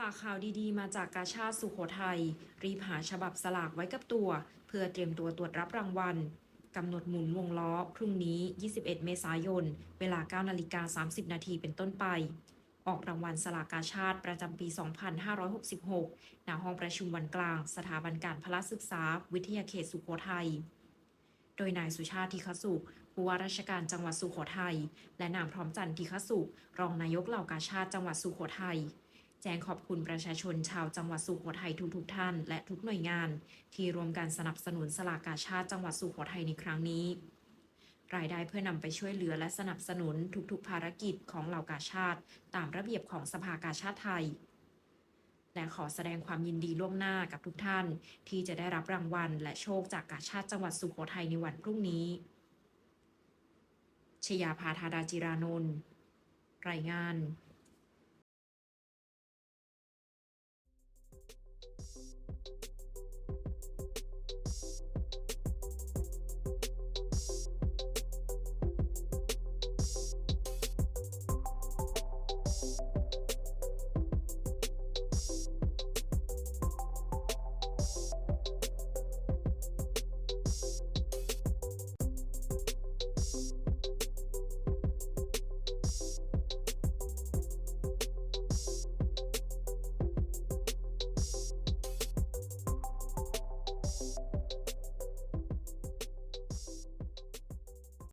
ฝากข่าวดีๆ มาจากกาชาติสุโขทัย รีบหาฉบับสลากไว้กับตัว เพื่อเตรียมตัวตรวจรับรางวัลกำหนดหมุนวงล้อ พรุ่งนี้ 21 เมษายน เวลา 9 นาฬิกา 30 นาทีเป็นต้นไป ออกรางวัลสลากกาชาติประจำปี 2566 ณ ห้องประชุมวันกลาง สถาบันการพละศึกษา วิทยาเขตสุโขทัย โดยนายสุชาติทิคสุขผู้ว่าราชการจังหวัดสุโขทัย และนางพร้อมจันทร์ทิคสุขรองนายกเหล่ากาชาติจังหวัดสุโขทัย แจ้งขอบคุณประชาชนชาวจังหวัดสุโขทัยทุกๆท่าน และทุกหน่วยงาน ที่รวมกันสนับสนุนสลากกาชาติจังหวัดสุโขทัยในครั้งนี้ รายได้เพื่อนำไปช่วยเหลือและสนับสนุนทุกๆภารกิจของเหล่ากาชาติ ตามระเบียบของสภากาชาติไทยและขอแสดงความยินดีล่วงหน้ากับทุกท่าน ที่จะได้รับรางวัลและโชคจากกาชาติจังหวัดสุโขทัยในวันพรุ่งนี้ ชยาพาธาดาจิรานนท์รายงาน